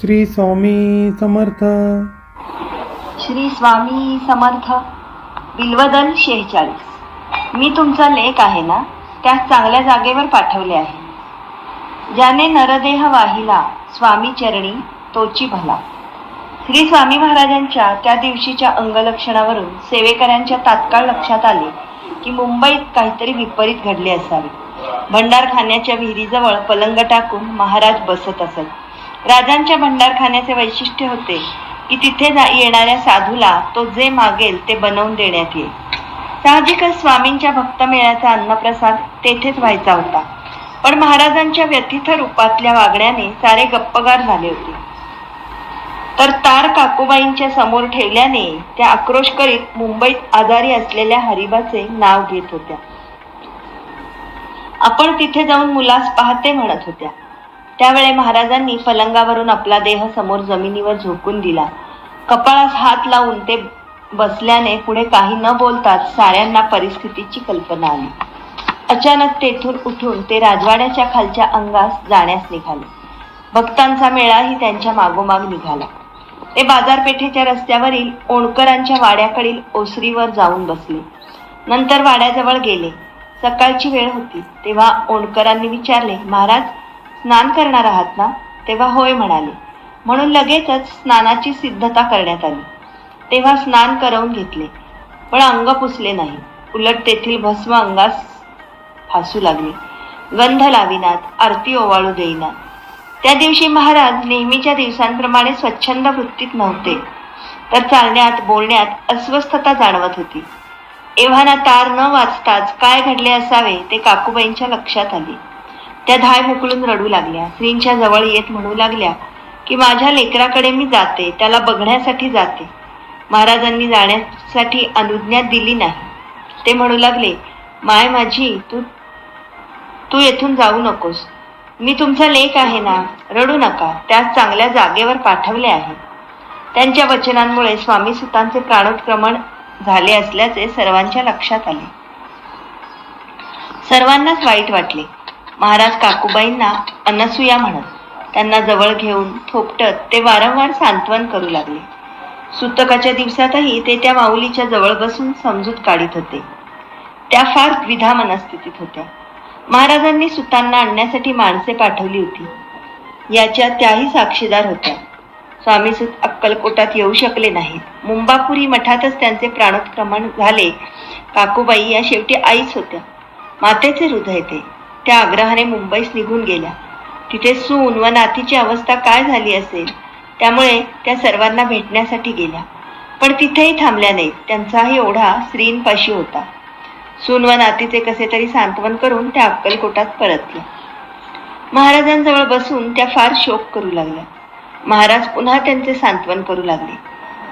श्री स्वामी समर्थ. श्री स्वामी समर्थ. बिल्वदल शेहेचाळीस. मी तुमचा लेख आहे ना त्यास चांगल्या जागेवर पाठवले आहे. ज्याने नरदेह वाहिला स्वामी चरणी तोची भला. श्री स्वामी महाराजांच्या त्या दिवशीच्या अंगलक्षणावरून सेवेकऱ्यांच्या तात्काळ लक्षात आले की मुंबईत काहीतरी विपरीत घडले असावे. भंडारखान्याच्या विहिरीजवळ पलंग टाकून महाराज बसत असत. राजांच्या भंडारखान्याचे वैशिष्ट्य होते की तिथे येणाऱ्या साधूला तो जे मागेल ते बनवून देण्यात येईल. साहजिकच स्वामींच्या भक्त मेळ्याचा अन्नप्रसाद तेथेच व्हायचा होता. पण महाराजांच्या व्यथित रूपातल्या वागण्याने सारे गप्पगार झाले होते. तर तार काकूबाईंच्या समोर ठेवल्याने त्या आक्रोश करीत मुंबईत आजारी असलेल्या हरिबाचे नाव घेत होत्या. आपण तिथे जाऊन मुलास पाहते म्हणत होत्या. त्यावेळे महाराजांनी पलंगावरून आपला देह समोर जमिनीवर झोकून दिला. कपाळास हात लावून ते बसल्याने पुढे काही न बोलताच साऱ्यांना परिस्थितीची कल्पना आली. अचानक तेथून उठून ते राजवाड्याच्या खालच्या अंगास जाण्यास निघाले. भक्तांचा मेळाही त्यांच्या मागोमाग निघाला. ते बाजारपेठेच्या रस्त्यावरील ओणकरांच्या वाड्याकडील ओसरीवर जाऊन बसले. नंतर वाड्याजवळ गेले. सकाळची वेळ होती. तेव्हा ओणकरांनी विचारले महाराज स्नान करणार आहात ना? तेव्हा होय म्हणाले. म्हणून लगेचच स्नानाची सिद्धता करण्यात आली. तेव्हा स्नान करवून घेतले. पण अंग पुसले नाही. उलट तेथील भस्म अंगास फासू लागले. गंध लाविनात आरती ओवाळू देईनात त्या दिवशी महाराज नेहमीच्या दिवसांप्रमाणे स्वच्छंद वृत्तीत नव्हते. तर चालण्यात बोलण्यात अस्वस्थता जाणवत होती. एव्हाना तार न वाचताच काय घडले असावे ते काकूबाईंच्या लक्षात आले. त्या धाय मोकळून रडू लागल्या. श्रींच्या जवळ येत म्हणू लागल्या की माझ्या लेकराकडे मी जाते त्याला बघण्यासाठी जाते. महाराजांनी जाण्यासाठी अनुज्ञा दिली नाही. ते म्हणू लागले माय माझी तू तू येथून जाऊ नकोस. मी तुमचा लेख आहे ना रडू नका त्यास चांगल्या जागेवर पाठवले आहे. त्यांच्या वचनांमुळे स्वामी सुतांचे प्राणोत्क्रमण झाले असल्याचे सर्वांच्या लक्षात आले. सर्वांनाच वाईट वाटले. महाराज काकूबाईंना अनसुया म्हणत त्यांना जवळ घेऊन थोपटत ते वारंवार सांत्वन करू लागले. सुतकाच्या दिवसातही ते त्या माऊलीच्या जवळ बसून समजूत काढीत होते. त्या फार द्विधा मनस्थितीत होत्या. महाराजांनी सुतांना आणण्यासाठी माणसे पाठवली होती. याच्या त्याही साक्षीदार होत्या. स्वामीसूत अक्कलकोटात येऊ शकले नाहीत. मुंबापुरी मठातच त्यांचे प्राणोत्क्रमण झाले. काकूबाई या शेवटी आईच होत्या. मातेचे हृदय ते. त्या आग्रहाने मुंबईस निघून गेल्या. तिथे सून व नातीची अवस्था काय झाली असेल त्यामुळे त्या सर्वांना भेटण्यासाठी गेल्या. पण तिथेही थांबल्या नाहीत. त्यांचाही ओढा स्त्रींपाशी होता. सून व नातीचे कसे तरी सांत्वन करून त्या अक्कलकोटात परतल्या महाराजांजवळ बसून त्या फार शोक करू लागल्या. महाराज पुन्हा त्यांचे सांत्वन करू लागले.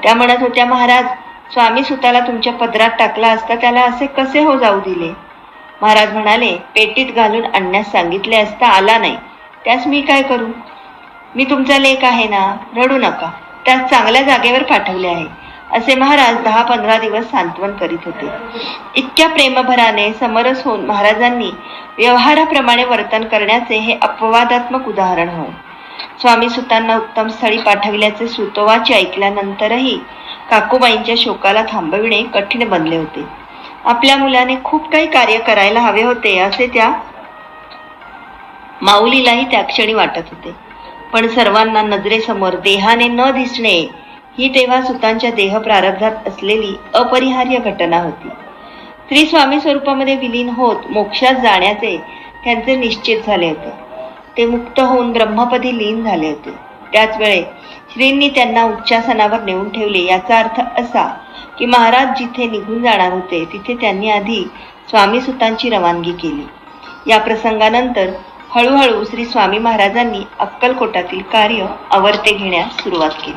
त्या म्हणत होत्या महाराज स्वामी सुताला तुमच्या पदरात टाकला असता त्याला असे कसे हो जाऊ दिले? महाराज म्हणाले पेटीत घालून आणण्यास सांगितले असता आला नाही. त्यास मी काय करू? मी तुमचा लेख आहे ना? रडू नका. त्यास चांगल्या जागेवर पाठवले आहे. असे महाराज दहा पंधरा दिवस सांत्वन करीत होते. इतक्या प्रेमभराने समरस होऊन महाराजांनी व्यवहाराप्रमाणे वर्तन करण्याचे हे अपवादात्मक उदाहरण होय. स्वामी सुतांना उत्तम स्थळी पाठविल्याचे सुतोवाचे ऐकल्यानंतरही काकूबाईंच्या शोकाला थांबविणे कठीण बनले होते. आपल्या मुलाने खूप काही कार्य करायला हवे होते असे त्या माऊलीलाही त्या क्षणी वाटत होते. पण सर्वांना नजरेसमोर देहाने न दिसणे ही तेव्हा सुतांच्या देह प्रारब्धात असलेली अपरिहार्य घटना होती. श्री स्वामी स्वरूपामध्ये विलीन होत मोक्षात जाण्याचे त्यांचे निश्चित झाले होते. ते मुक्त होऊन ब्रह्मपदी लीन झाले होते. त्याच वेळे श्रींनी त्यांना उच्चासनावर नेऊन ठेवले. याचा अर्थ असा की महाराज जिथे निघून जाणार होते तिथे त्यांनी आधी स्वामी सुतांची रवानगी केली. या प्रसंगानंतर हळूहळू श्री स्वामी महाराजांनी अक्कलकोटातील कार्य आवर्ते घेण्यास सुरुवात केली.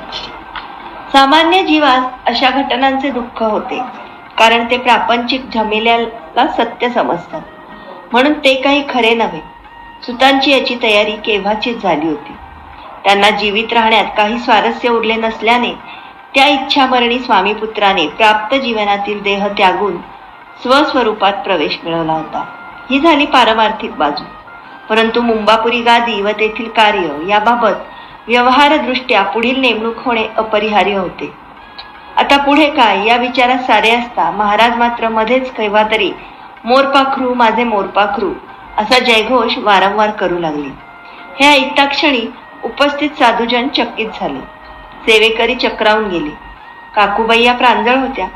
सामान्य जीवास अशा घटनांचे दुःख होते कारण ते प्रापंचिक झमेल्याला सत्य समजतात. म्हणून ते काही खरे नव्हे. सुतांची याची तयारी केव्हाचीच झाली होती. त्यांना जीवित राहण्यात काही स्वारस्य उरले नसल्याने त्या इच्छामरणी स्वामीपुत्राने प्राप्त जीवनातील देह त्यागून स्वस्वरूपात प्रवेश मिळवला होता. ही झाली पारमार्थिक बाजू. परंतु मुंबापुरी गादी व तेथील कार्य याबाबत व्यवहारदृष्ट्या पुढील नेमणूक होणे अपरिहार्य होते. आता पुढे काय? या विचारात सारे असता महाराज मात्र मध्येच केव्हा तरी मोरपाखरू माझे मोरपाखरू असा जयघोष वारंवार करू लागले. हे ऐकता क्षणी उपस्थित साधूजन चकित झाले. सेवेकरी चक्रावून गेले. काकूबाई या प्रांजळ होत्या.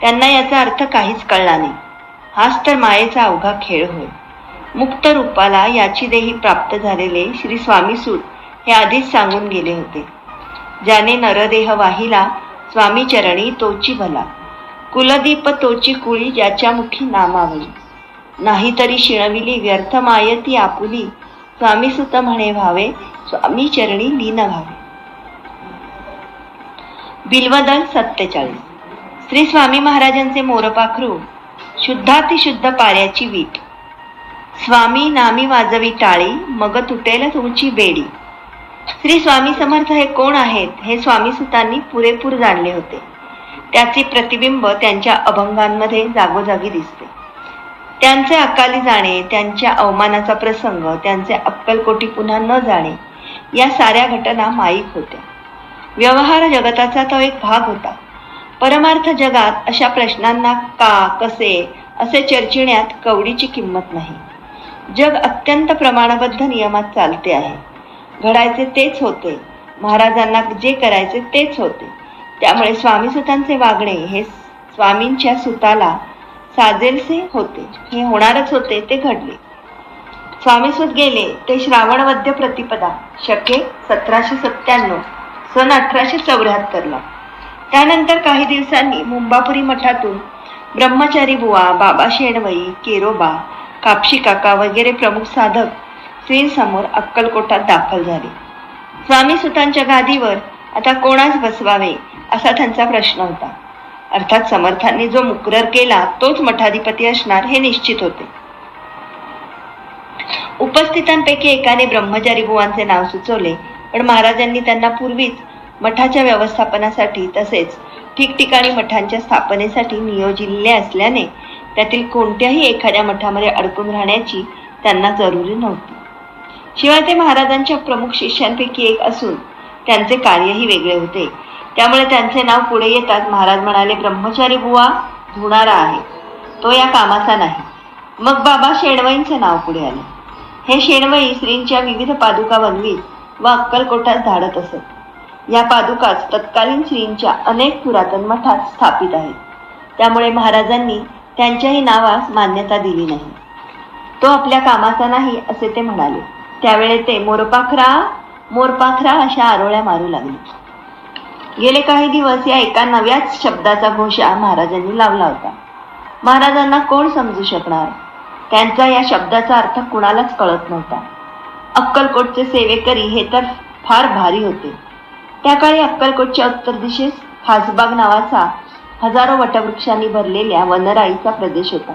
त्यांना याचा अर्थ काहीच कळला नाही. हाच तर मायेचा अवघा खेळ होय. मुक्त रूपाला याची देही प्राप्त झालेले श्री स्वामीसूत हे आधीच सांगून गेले होते. ज्याने नरदेह वाहिला स्वामी चरणी तोची भला. कुलदीप तोची कुळी ज्याच्या मुखी नामावली. नाहीतरी शिणविली व्यर्थ मायती आपुली स्वामी सुत म्हणे व्हावे स्वामी चरणी लीन व्हावे बिल्वदल सत्तेचाळीस. श्री स्वामी महाराजांचे मोरपाखरू शुद्धातिशुद्ध पाऱ्याची वीट. स्वामी नामी वाजवी टाळी मग तुटेल तुमची बेडी. श्री स्वामी समर्थ हे कोण आहेत हे स्वामी सुतांनी पुरेपूर जाणले होते. त्याचे प्रतिबिंब त्यांच्या अभंगांमध्ये जागोजागी दिसते. त्यांचे अकाली जाणे त्यांच्या अवमानाचा प्रसंग त्यांचे अक्कलकोटी पुन्हा न जाणे या साऱ्या घटना माईक होत्या. व्यवहार जगताचा तो एक भाग होता. परमार्थ जगात अशा प्रश्नांना का कसे असे चर्चिण्यात कवडीची किंमत नाही. जग अत्यंत प्रमाणबद्ध नियमात चालते आहे. घडायचे तेच होते. महाराजांना जे करायचे तेच होते. त्यामुळे स्वामी सुतांचे वागणे हे स्वामींच्या सुताला साजेलसे होते. हे होणारच होते ते घडले. स्वामीसूत गेले ते श्रावणवद्य प्रतिपदा शके सतराशे सत्त्याण्णव सन अठराशे चौऱ्याहत्तरला. त्यानंतर काही दिवसांनी मुंबापुरी मठातून ब्रह्मचारी बुवा बाबा शेणवई केरोबा कापशी काका वगैरे प्रमुख साधक श्रींसमोर अक्कलकोटात दाखल झाले. स्वामी सुतांच्या गादीवर आता कोणास बसवावे असा त्यांचा प्रश्न होता. अर्थात समर्थांनी जो मुकरर केला तोच मठाधिपती असणार हे निश्चित होते. उपस्थितांपैकी एकाने ब्रह्मचारी बुवांचे नाव सुचवले पण महाराजांनी त्यांना पूर्वीच मठाच्या व्यवस्थापनासाठी तसेच ठिकठिकाणी मठांच्या स्थापनेसाठी नियोजिले असल्याने त्यातील कोणत्याही एखाद्या मठामध्ये अडकून राहण्याची त्यांना जरुरी नव्हती. शिवाय ते महाराजांच्या प्रमुख शिष्यांपैकी एक असून त्यांचे कार्यही वेगळे होते. त्यामुळे त्यांचे नाव पुढे येतात. महाराज म्हणाले ब्रह्मचारी बुवा धुणारा आहे. तो या कामाचा नाही. मग बाबा शेणवईंचे नाव पुढे आले. हे शेणवई श्रींच्या विविध पादुका बनवीत व अक्कलकोटात धाडत असत. या पादुकाच तत्कालीन श्रींच्या अनेक पुरातन मठात स्थापित आहेत. त्यामुळे महाराजांनी त्यांच्याही नावास मान्यता दिली नाही. तो आपल्या कामाचा नाही असे ते म्हणाले. त्यावेळे ते मोरपाखरा मोरपाखरा अशा आरोळ्या मारू लागले. गेले काही दिवस या एका नव्याच शब्दाचा घोषा महाराजांनी लावला होता. महाराजांना कोण समजू शकणार? त्यांचा या शब्दाचा अर्थ कुणालाच कळत नव्हता. अक्कलकोटचे सेवेकरी हे तर फार भारी होते. त्या काळी अक्कलकोटच्या उत्तर दिशेस खासबाग नावाचा हजारो वटवृक्षांनी भरलेल्या वनराईचा प्रदेश होता.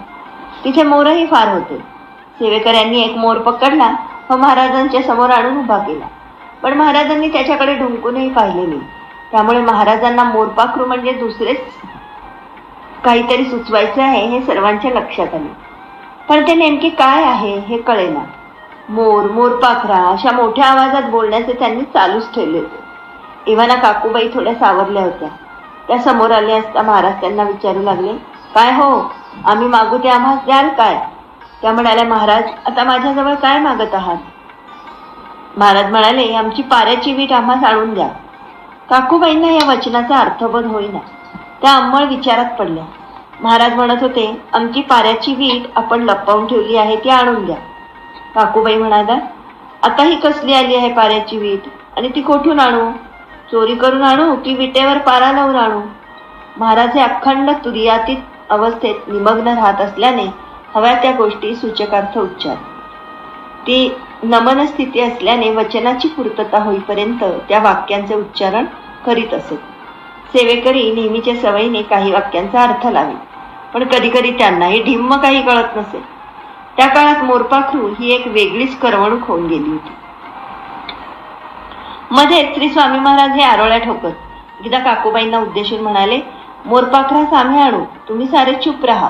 तिथे मोरही फार होते. सेवेकऱ्यांनी एक मोर पकडला व महाराजांच्या समोर आणून उभा केला. पण महाराजांनी त्याच्याकडे ढुंकूनही पाहिले नाही त्यामुळे महाराजांना मोरपाखरू म्हणजे दुसरेच काहीतरी सुचवायचे आहे हे सर्वांच्या लक्षात आले. पण ते नेमके काय आहे हे कळेना. मोर मोरपाखरा अशा मोठ्या आवाजात बोलण्याचे त्यांनी चालूच ठेवले होते. इव्हाना काकूबाई थोड्या सावरल्या होत्या. त्या समोर आल्या असता महाराज त्यांना विचारू लागले काय हो? आम्ही मागू ते आम्हाला द्याल काय? त्या म्हणाल्या महाराज आता माझ्याजवळ काय मागत आहात? महाराज म्हणाले आमची पाऱ्याची वीट आम्हाला आणून द्या. काकूबाईंना या वचनाचा अर्थबोध होईना. त्या अंमळ विचारात पडल्या. महाराज म्हणत होते आमची पाऱ्याची वीट आपण लपवून ठेवली आहे ती आणून द्या. काकूबाई म्हणाल्या आता ही कसली आली आहे पाऱ्याची वीट? आणि ती कोठून आणू? चोरी करून आणू की विटेवर पारा लावून आणू? महाराज हे अखंड तुर्यातीत अवस्थेत निमग्न राहत असल्याने हव्या त्या गोष्टी सूचकार्थ उच्चार. ती नमन स्थिती असल्याने वचनाची पूर्तता होईपर्यंत त्या वाक्यांचे उच्चारण करीत असत सेवेकरी नेहमीच्या सवयीने काही वाक्यांचा अर्थ लावे पण कधीकधी त्यांनाही ढिम्म काही कळत नसे. त्या काळात मोरपाखरू ही एक वेगळीच करवणूक होऊन गेली होती. मध्ये श्री स्वामी महाराज हे आरोळ्या ठोकत एकदा काकूबाईंना उद्देशून म्हणाले मोरपाखरास आम्ही आणू तुम्ही सारे चुप राहा.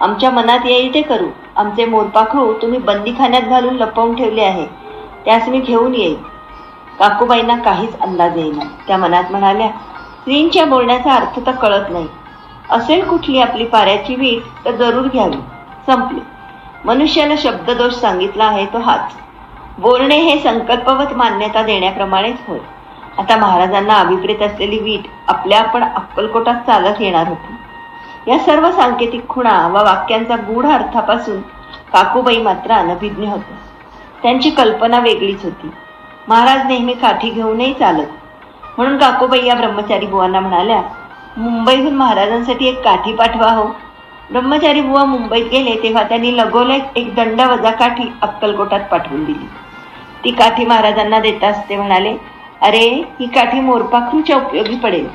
आमच्या मनात येईल ते करू. आमचे मोरपाखरू तुम्ही बंदीखान्यात घालून लपवून ठेवले आहे. त्यास मी घेऊन येईल काकूबाईंना काहीच अंदाज येईना. त्या मनात म्हणाल्या स्त्रींच्या बोलण्याचा अर्थ तर कळत नाही. असेल कुठली आपली पाऱ्याची वीट तर जरूर घ्यावी. संपली. मनुष्याला शब्ददोष सांगितला आहे तो हाच. बोलणे हे संकल्पवत मान्यता देण्याप्रमाणेच होय. आता महाराजांना अभिप्रेत असलेली वीट आपल्या आपण अक्कलकोटात चालत येणार होती. या सर्व सांकेतिक खुणा वा वाक्यांचा गूढ अर्थापासून काकूबाई मात्र अनभिज्ञ होत्या. त्यांची कल्पना वेगळीच होती. महाराज नेहमी काठी घेऊनही चालत. म्हणून काकूबाई या ब्रह्मचारी बुवांना म्हणाल्या मुंबईहून महाराजांसाठी एक काठी पाठवा हो. ब्रह्मचारी बुवा मुंबईत गेले तेव्हा त्यांनी लगोलग एक दंड वजा काठी अक्कलकोटात पाठवून दिली. ती काठी महाराजांना देताच ते म्हणाले अरे ही काठी मोरपाखरूच्या उपयोगी पडेल.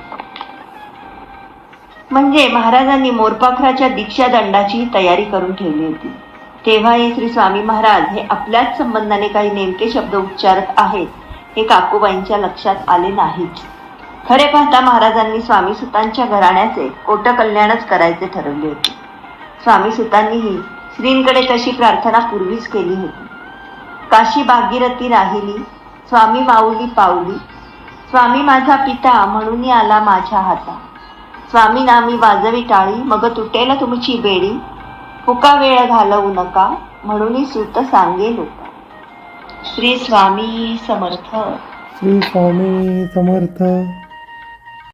म्हणजे महाराजांनी मोरपाखराच्या दीक्षा दंडाची तयारी करून ठेवली होती. तेव्हाही श्री स्वामी महाराज हे आपल्याच संबंधाने काही नेमके शब्द उच्चारत आहेत हे काकूबाईंच्या लक्षात आले नाहीत. खरे पाहता महाराजांनी स्वामी सुतांच्या घराण्याचे कोटकल्याणच करायचे ठरवले होते. स्वामी सुतांनीही श्रींकडे तशी प्रार्थना पूर्वीच केली होती. काशी भागीरथी राहिली स्वामी माऊली पावली स्वामी माझा पिता म्हणून आला माझ्या हाता. स्वामी नामी वाजवी टाळी मग तुटेल तुमची बेडी फुका वेळ घालवू नका म्हणून सूत सांगे लोक श्री स्वामी समर्थ. श्री स्वामी समर्थ.